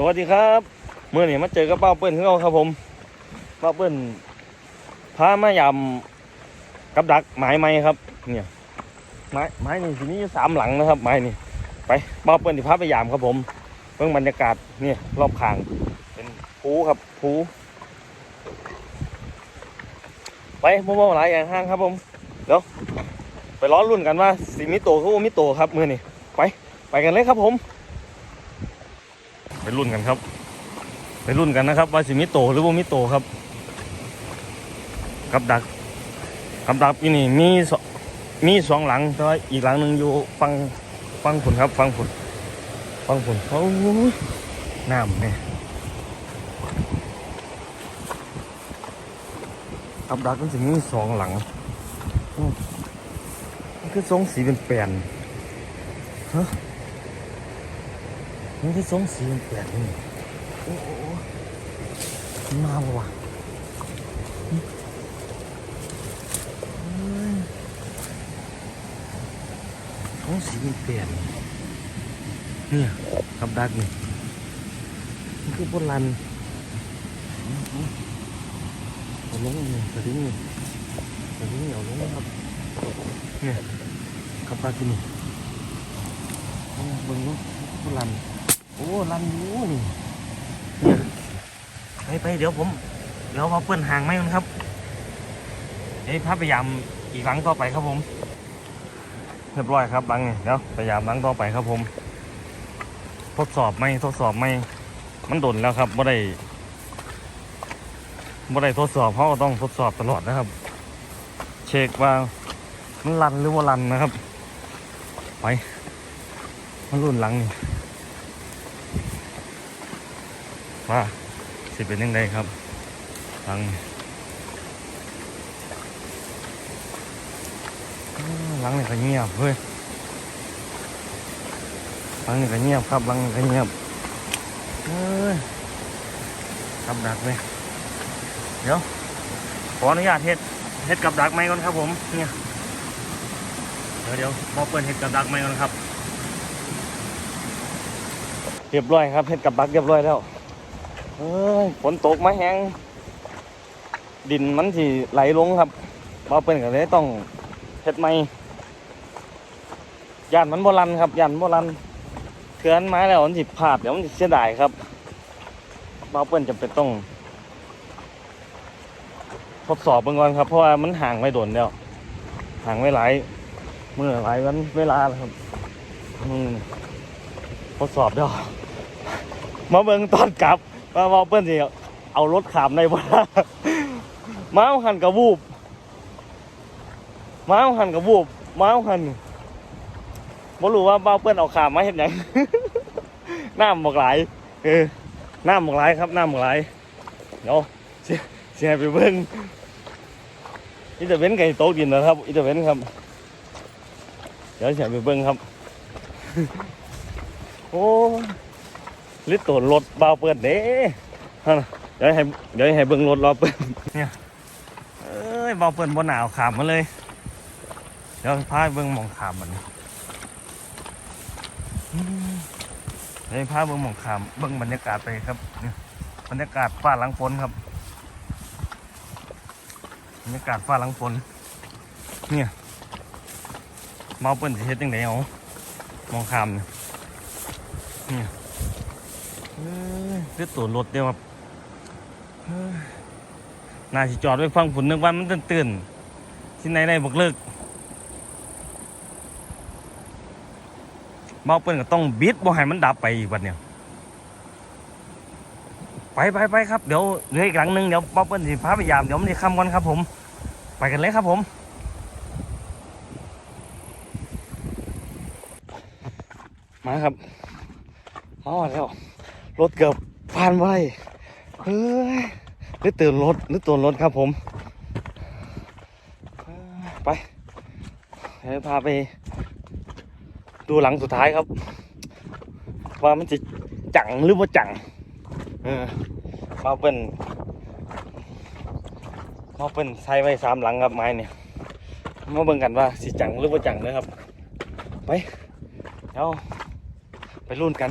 สวัสดีครับเมื่อนี้มาเจอกับเป้าเปิ้ลของเราครับผมเป้าเปิ้ลพามายำกับดักไม้ไม้ครับ เนี่ยไม้ไม้นี่ทีนี้สามหลังนะครับไม้นี่ไปเป้าเปิ้ลที่พาไปยามครับผมเพิ่งบรรยากาศเนี่ยรอบข้าง เป็นภูครับภูไปมั่วๆหลายอย่างห้างครับผมเดี๋ยวไปล้อรุ่นกันว่าสีมิโตเขาว่ามิโตครับเมื่อนี้ไปไปกันเลยครับผม ไปรุ่นกันครับ ไปรุ่นกันนะครับว่าสิมิโตหรือว่ามิโตครับ กับดักกับดักที่นี่มีสองมีสองหลังแต่ว่าอีกหลังหนึ่งอยู่ฟังฟังผุนครับ ฟังผุนฟังผุนเขาน้ำเนี่ยกับดักมันจะมีสองหลังมันคือทรงสีเป็นแปลนฮะ มันคือสองสีแปลกนี่โอ้โหมาบ่ะสองสีแปลกเนี่ยกับดักนี่มันคือโบราณเอาเอาลงนี่กระดิ่งนี่กระดิ่งนี่เอาลงครับเนี่ยกับดักนี่เบิ่งเนาะโบราณ โอ้ลันยูนี่เนี่ยไปไปเดี๋ยวผม เดี๋ยวเขาเปิ้นห่างไหมมันครับเดี๋ยวพาพยายามอีกหลังต่อไปครับผมเรียบร้อยครับหลังนี่เดี๋ยวพยายามหลังต่อไปครับผม ทดสอบไหมทดสอบไหมมันโดนแล้วครับไม่ได้ไม่ได้ทดสอบเขาก็ต้องทดสอบตลอดนะครับ เช็คว่ามันรันหรือว่ารันนะครับ ไปมันรุ่นหลังนี่ ว่าสิเป็นยังไงครับฟังอ้าวหลังนี่ก็เงียบเฮ้ยหลังนี่ก็เงียบครับหลังนี่ก็เงียบเฮ้ยกับดักเลยเดี๋ยวขออนุญาตเฮ็ดเฮ็ดกับดักไหมก่อนครับผมเนี่ยเดี๋ยวเดี๋ยวพอเปิดเฮ็ดกับดักไหมก่อนครับ เรียบร้อยครับเฮ็ดกับดักเรียบร้อยแล้ว เอ้ยฝนตกมาแห้งดินมันสิไหลลงครับมาเป็นกันเลยต้องเฮ็ดใหม่ย่านมันโบรันครับย่านโบรันเกินไม้แล้วมันสิพลาดเดี๋ยวมันสิเสียดายครับมาเปิ้นจะเป็นต้องทดสอบเบิ่งก่อนครับ เพราะว่ามันห่างไม่โดนแล้วห่างไม่หลายมือหลายวันเวลาแล้วครับอืมทดสอบเดี๋ยวมาเบิ่งตอนกลับ ว่าว่าเปิ้นสิเอารถขามในบ่ล่ะม้าหันกับวูบม้าหันกับวูบม้าหันบ่รู้ว่าบ้าวเปิ้นเอาขามมาเฮ็ดหยังน้ำบอกหลายเออน้ำบอกหลายครับน้ำบอกหลายเดี๋ยวสิสิให้ไปเบิ่งอีตาเว้นไก่โต๊ะดินนะครับอีตาเว้นครับ เดี๋ยวสิให้ไปเบิ่งครับ โอ้ ลิตรรถเบาเปิ้นเด้เดี๋ยวให้เดี๋ยวให้เบิ่งรถรอเปิ้นเนี่ยเอ้ยเบาเปิ้นบ่หนาวขามมาเลย เดี๋ยวพาเบิ่งมองขามมันเดี๋ยวพาเบิ่งมองขามเบิ่งบรรยากาศไปครับเนี่ยบรรยากาศฟ้าหลังฝนครับบรรยากาศฟ้าหลังฝนเนี่ยเมาเปิ้นสิเฮ็ดจังไดเอามองขามเนี่ย เนี่ยเอ้ยเลือดตัวรถเดียวครับเอ้ยน่าสิจอดไว้ฟังผุนนึกว่ามันตื่นๆที่ไหนได้บอกเลิกเมาเปิ้นก็ต้องบิดบ่ให้มันดับไปอีกวันเนี่ยไปไปไปครับเดี๋ยวเหลืออีกหลังหนึงเดี๋ยวเมาเปิ้นสิพาไปยามเดี๋ยวมันจะค่ำก่อนครับ ผม ไปกันเลยครับผมมาครับมาแล้ว รถเกือบผ่านไปเฮ้ยหรือตื่นรถหรือตื่นรถครับผม ไปเดี๋ยวพาไปดูหลังสุดท้ายครับ ว่ามันจะจังหรือว่าจังเออมาเป็นมาเป็นใช้ไว้สามหลังครับไม้เนี่ยมาเบิ่งกันว่าสิจังหรือว่าจังนะครับ ไปเดี๋ยวไปรุ่นกัน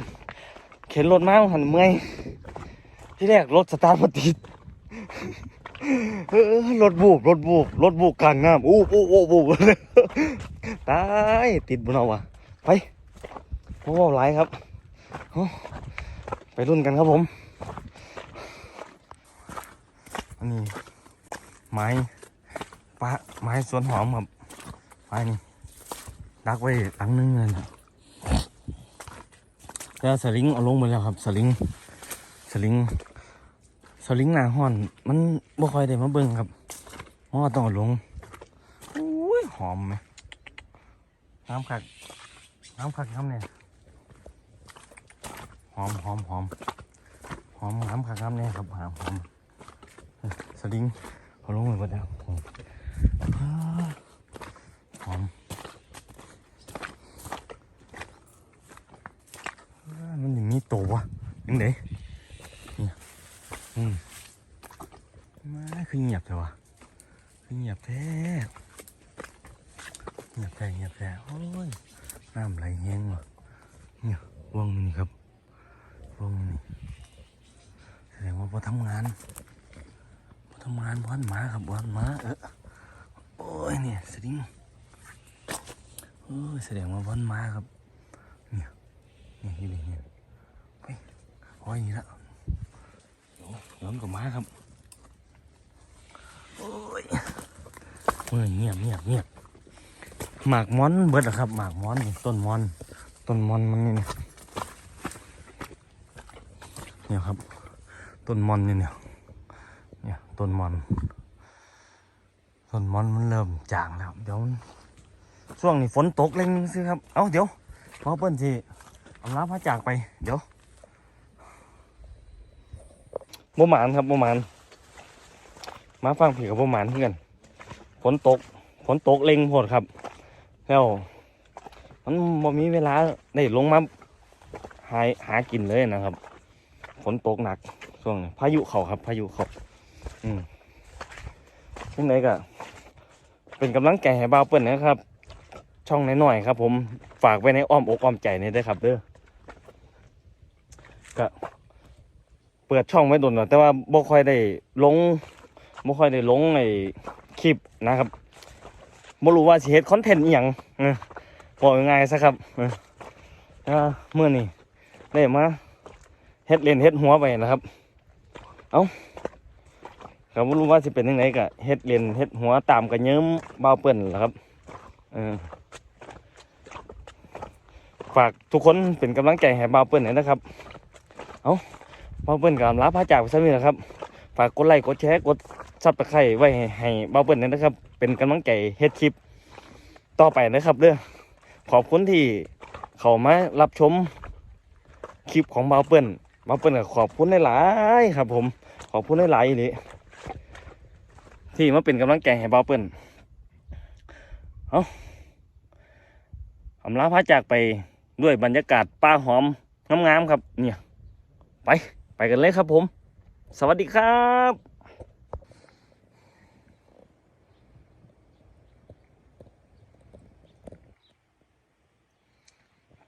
ข็นรถมาหันเมื่อยที่แรกรถสตาร์ทบ่ติดรถบูบรถบูบรถบูบกลางน้ำอู้อู้อู้อู้ตายติดบนเอาวะไปโอ้หลายครับ ไปรุ่นกันครับผมอันนี้ไม้ปะไม้สวนหอมครับไม้นี่ดักไว้อังนึงเลยนะ แล้วสลิงเอาลงไปแล้วครับ สลิงสลิงสลิงหนาห้อน มันบ่ค่อยได้มาเบิ่งครับเพราะว่าต้องเอาลงอุ้ยหอมไหมน้ำคักน้ำคักน้ำเนี่ยหอมหอมหอมหอมน้ำคักน้ำเนี่ยครับหอมหอมสลิงเขาลงไปหมดแล้วหอมหอมอ่ามันอย่างนี้โตวะยังไงเนี่ยอืมมาคือเงียบแต่วะคือเงียบแท้เงียบแท้เงียบแท้โอ้ยน้ำไหลแห้งว่ะเนี่ยวงนี่ครับวงนี่แสดงว่าพอทำงานทำงานบ้านหมาครับบ้านหมาเออโอ้ยเนี่ยสลิงโอ้ยแสดงว่าบ้านหมาครับเนี่ยเนี่ยอยู่นี่เนี่ย โอ้ยนี่ละโอ้ยย้อนกับหมาครับโอ้ยเฮ้ยเงียบเงียบเงียบหมากม้อนเบิดอะครับ หมากม้อนต้นม้อนต้นม้อนมันนี่เนี่ยเนี่ยครับ ต้นมอนนี่เนี่ยเนี่ยต้นมอนต้นมอนมันเริ่มจางแล้ว เดี๋ยวช่วงนี้ฝนตกเล็งสิครับ เอ้าเดี๋ยวพอเปิ้นสิเอาลาพระจากไปเดี๋ยว บ่หมานครับบ่หมานมาฟังผีกับบ่หมานเพื่อนฝนตกฝนตกเล็งโพดครับ แล้ว มันบ่มีเวลาได้ลงมาหาหากินเลยนะครับฝนตกหนักช่วงนี้พายุเขาครับ พายุเขาอืมยังไงก็เป็นกำลังใจให้บ่าวเปิ้ลนะครับ ช่องน้อยๆครับ ผมฝากไว้ในอ้อมอกอ้อมใจนี่ด้วยครับเด้อก็ เปิดช่องไว้ดนแล้วแต่ว่าบ่ค่อยได้ลงบ่ค่อยได้ลงไอ้คลิปนะครับบ่รู้ว่าสิเฮ็ดคอนเทนต์อีหยังบอกง่ายๆซะครับเมื่อนี้ได้มาเฮ็ดเล่นเฮ็ดหัวไปนะครับ เอ้าก็บ่รู้ว่าสิเป็นยังไงก็เฮ็ดเล่นเฮ็ดหัวตามกันเยิ้มบ่าวเปิ้นล่ะครับฝากทุกคนเป็นกำลังใจให้บ่าวเปิ้นหน่อยนะครับ เอ้า บ่าเปิ้นก็ลาพาจากไปซะนี่แหละครับ ฝากกดไลค์กดแชร์กดซับตะไคร้ไว้ให้ให้าเปิ้นหน่ยนะครับ เป็นกำลังใจเฮ็ดคลิปต่อไปนะครับเด้อขอบคุณที่เข้ามารับชมคลิปของบ่าเปิ้นบ่าเปิ้นก็ขอบคุณหลายๆครับ ผมขอบคุณหลายๆเลยที่มาเป็นกำลังใจให้บ่าเปิ้นเอาอำลาพาจากไปด้วยบรรยากาศป่าหอมงามๆครับ เนี่ย ไป ไปกันเลยครับผม สวัสดีครับ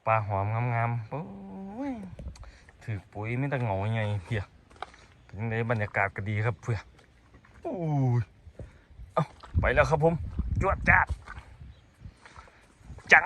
ป่าหอมงามๆโอ้ยถือปุ๋ยไม่ต้องหงาไงเพียเป็นยังไงบรรยากาศก็ดีครับเพื่อนโอ้ยเอาไปแล้วครับผม จวดจ้าดจัง